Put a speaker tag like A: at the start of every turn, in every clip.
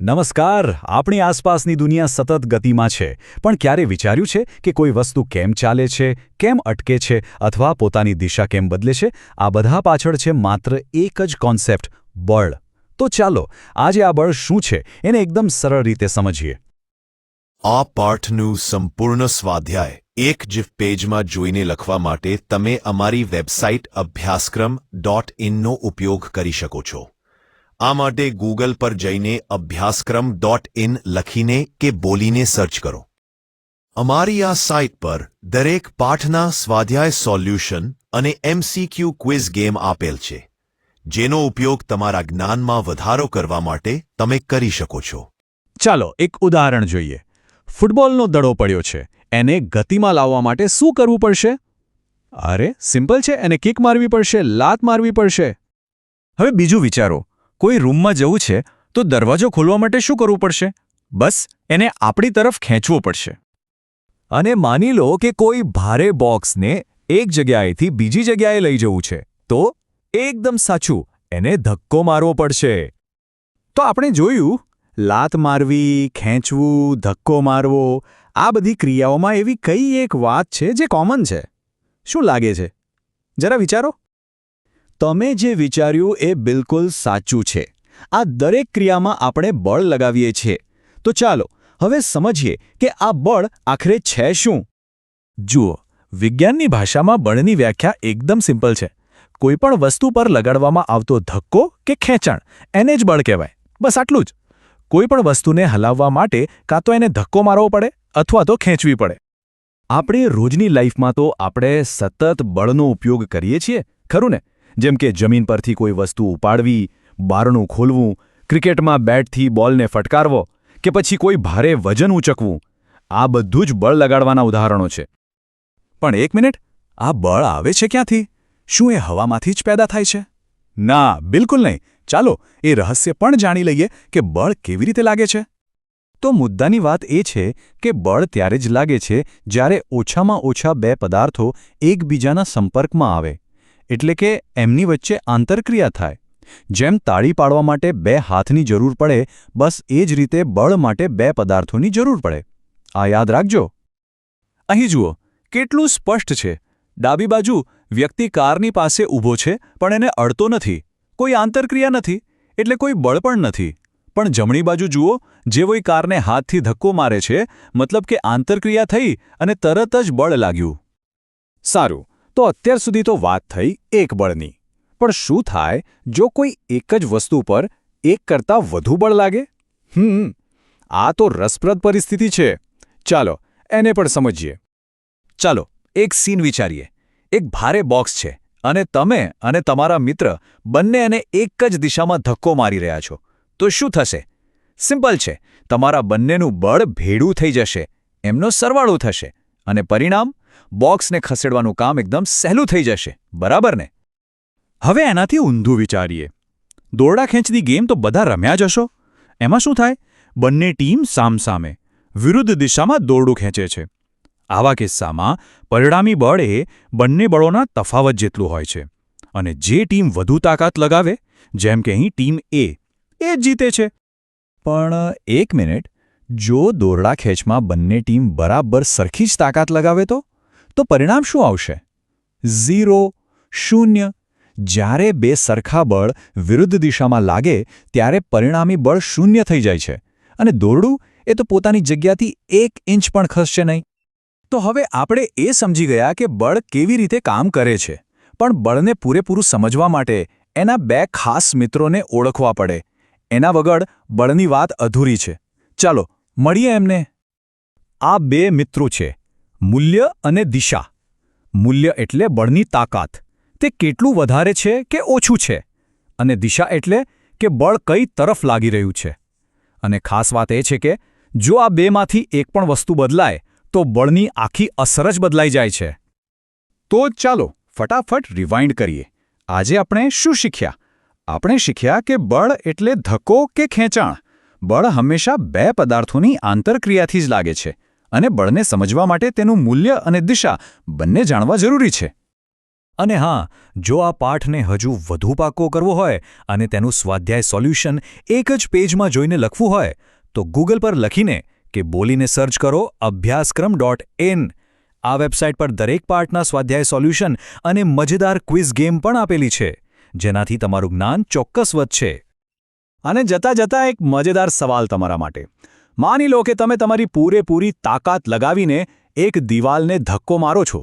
A: નમસ્કાર, આપણી આસપાસની દુનિયા સતત ગતિમાં છે, પણ ક્યારે વિચાર્યું છે કે કોઈ વસ્તુ કેમ ચાલે છે, કેમ અટકે છે અથવા પોતાની દિશા કેમ બદલે છે? આ બધા પાછળ છે માત્ર એક જ કોન્સેપ્ટ, બળ. તો ચાલો, આજે આ બળ શું છે એને એકદમ સરળ રીતે સમજીએ.
B: આ પાઠનું સંપૂર્ણ સ્વાધ્યાય એક જ પેજમાં જોઈને લખવા માટે તમે અમારી વેબસાઇટ અભ્યાસક્રમ ડોટ ઇનનો ઉપયોગ કરી શકો છો. આ માટે ગૂગલ પર જઈને અભ્યાસક્રમ ડોટ ઇન લખીને કે બોલીને સર્ચ કરો. અમારી આ સાઇટ પર દરેક પાઠના સ્વાધ્યાય સોલ્યુશન અને એમસીક્યુ ક્વિઝ ગેમ આપેલ છે, જેનો ઉપયોગ તમારા જ્ઞાનમાં વધારો કરવા માટે તમે કરી શકો છો.
A: ચાલો એક ઉદાહરણ જોઈએ. ફૂટબોલનો દડો પડ્યો છે. એને ગતિમાં લાવવા માટે શું કરવું પડશે? અરે, સિમ્પલ છે, એને કિક મારવી પડશે, લાત મારવી પડશે. હવે બીજું વિચારો. કોઈ રૂમમાં જવું છે, તો દરવાજો ખોલવા માટે શું કરવું પડશે? બસ, એને આપણી તરફ ખેંચવો પડશે. અને માની લો કે કોઈ ભારે બોક્સને એક જગ્યાએથી બીજી જગ્યાએ લઈ જવું છે, તો એકદમ સાચું, એને ધક્કો મારવો પડશે. તો આપણે જોયું, લાત મારવી, ખેંચવું, ધક્કો મારવો, આ બધી ક્રિયાઓમાં એવી કઈ એક વાત છે જે કોમન છે? શું લાગે છે? જરા વિચારો. તમે જે વિચાર્યું એ બિલકુલ સાચું છે. આ દરેક ક્રિયામાં આપણે બળ લગાવીએ છીએ. તો ચાલો, હવે સમજીએ કે આ બળ આખરે છે શું. જુઓ, વિજ્ઞાનની ભાષામાં બળની વ્યાખ્યા એકદમ સિમ્પલ છે. કોઈપણ વસ્તુ પર લગાડવામાં આવતો ધક્કો કે ખેંચાણ, એને જ બળ કહેવાય. બસ આટલું જ. કોઈપણ વસ્તુને હલાવવા માટે કાં તો એને ધક્કો મારવો પડે અથવા તો ખેંચવી પડે. આપણે રોજની લાઈફમાં તો આપણે સતત બળનો ઉપયોગ કરીએ છીએ, ખરું ને? જેમ કે જમીન પરથી કોઈ વસ્તુ ઉપાડવી, બારણું ખોલવું, ક્રિકેટમાં બેટથી બોલને ફટકારવો કે પછી કોઈ ભારે વજન ઊંચકવું આ બધું જ બળ લગાડવાના ઉદાહરણો છે. પણ એક મિનિટ, આ બળ આવે છે ક્યાંથી? શું એ હવામાંથી જ પેદા થાય છે? ના, બિલકુલ નહીં. ચાલો, એ રહસ્ય પણ જાણી લઈએ કે બળ કેવી રીતે લાગે છે. તો મુદ્દાની વાત એ છે કે બળ ત્યારે જ લાગે છે જ્યારે ઓછામાં ઓછા બે પદાર્થો એકબીજાના સંપર્કમાં આવે. એટલે કે એમની વચ્ચે આંતરક્રિયા થાય. જેમ તાળી પાડવા માટે બે હાથની જરૂર પડે, બસ એ જ રીતે બળ માટે બે પદાર્થોની જરૂર પડે. આ યાદ રાખજો. અહીં જુઓ, કેટલું સ્પષ્ટ છે. ડાબી બાજુ વ્યક્તિ કારની પાસે ઊભો છે, પણ એને અડતો નથી. કોઈ આંતરક્રિયા નથી, એટલે કોઈ બળ પણ નથી. પણ જમણી બાજુ જુઓ, જે કોઈ કારને હાથથી ધક્કો મારે છે, મતલબ કે આંતરક્રિયા થઈ અને તરત જ બળ લાગ્યું. સારું તો અત્યાર સુધી તો વાત થઈ એક બળની. પણ શું થાય, જો કોઈ એક જ વસ્તુ પર એક કરતાં વધુ બળ લાગે? હમ, આ તો રસપ્રદ પરિસ્થિતિ છે. ચાલો, એને પણ સમજીએ. ચાલો, એક સીન વિચારીએ. એક ભારે બોક્સ છે, અને તમે અને તમારા મિત્ર બંને એને એક જ દિશામાં ધક્કો મારી રહ્યા છો. તો શું થશે? સિમ્પલ છે, તમારા બંનેનું બળ ભેડું થઈ જશે, એમનો સરવાળો થશે, અને પરિણામ બોક્સને ખસેડવાનું કામ એકદમ સહેલું થઈ જશે. બરાબર ને? હવે એનાથી ઊંધું વિચારીએ. દોરડા ખેંચની ગેમ તો બધા રમ્યા જશો એમાં શું થાય? બંને ટીમ સામસામે, વિરુદ્ધ દિશામાં દોરડું ખેંચે છે. આવા કિસ્સામાં પરિણામી બળ એ બંને બળોના તફાવત જેટલું હોય છે. અને જે ટીમ વધુ તાકાત લગાવે, જેમ કે અહીં ટીમ એ એ જ જીતે છે. પણ એક મિનિટ, જો દોરડા ખેંચમાં બંને ટીમ બરાબર સરખી જ તાકાત લગાવે તો? તો પરિણામ શું આવશે? ઝીરો, શૂન્ય. જ્યારે બે સરખા બળ વિરુદ્ધ દિશામાં લાગે, ત્યારે પરિણામી બળ શૂન્ય થઈ જાય છે. અને દોરડું એ તો પોતાની જગ્યાથી એક ઇંચ પણ ખસશે નહીં. તો હવે આપણે એ સમજી ગયા કે બળ કેવી રીતે કામ કરે છે. પણ બળને પૂરેપૂરું સમજવા માટે એના બે ખાસ મિત્રોને ઓળખવા પડે. એના વગર બળની વાત અધૂરી છે. ચાલો, મળીએ એમને. આ બે મિત્રો છે. મૂલ્ય અને દિશા. મૂલ્ય એટલે બળની તાકાત. તે કેટલું વધારે છે કે ઓછું છે? અને દિશા એટલે કે બળ કઈ તરફ લાગી રહ્યું છે? અને ખાસ વાત એ છે કે, જો આ બેમાંથી એક પણ વસ્તુ બદલાય, તો બળની આખી અસર જ બદલાઈ જાય છે. તો ચાલો, ફટાફટ રિવાઇન્ડ કરીએ. આજે આપણે શું શીખ્યા? આપણે શીખ્યા કે બળ એટલે ધક્કો કે ખેંચાણ. બળ હંમેશા બે પદાર્થોની આંતરક્રિયાથી જ લાગે છે. અને બળને સમજવા માટે તેનું મૂલ્ય અને દિશા બંને જાણવા જરૂરી છે. અને હા, જો આ પાઠને હજુ વધુ પાકો કરવો હોય અને તેનું સ્વાધ્યાય સોલ્યુશન એક જ પેજમાં જોઈને લખવું હોય, તો ગૂગલ પર લખીને કે બોલીને સર્ચ કરો અભ્યાસક્રમ ડોટ ઇન. આ વેબસાઇટ પર દરેક પાઠના સ્વાધ્યાય સોલ્યુશન અને મજેદાર ક્વિઝ ગેમ પણ આપેલી છે, જેનાથી તમારું જ્ઞાન ચોક્કસ વધશે.
C: અને જતા જતા એક મજેદાર સવાલ તમારા માટે. માની લો કે તમે તમારી પૂરેપૂરી તાકાત લગાવીને એક દિવાલને ધક્કો મારો છો,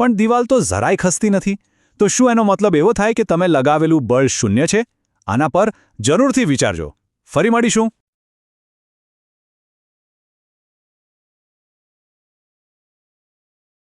C: પણ દિવાલ તો જરાય ખસતી નથી. તો શું એનો મતલબ એવો થાય કે તમે લગાવેલું બળ શૂન્ય છે? આના પર જરૂરથી વિચારજો. ફરી મળીશું.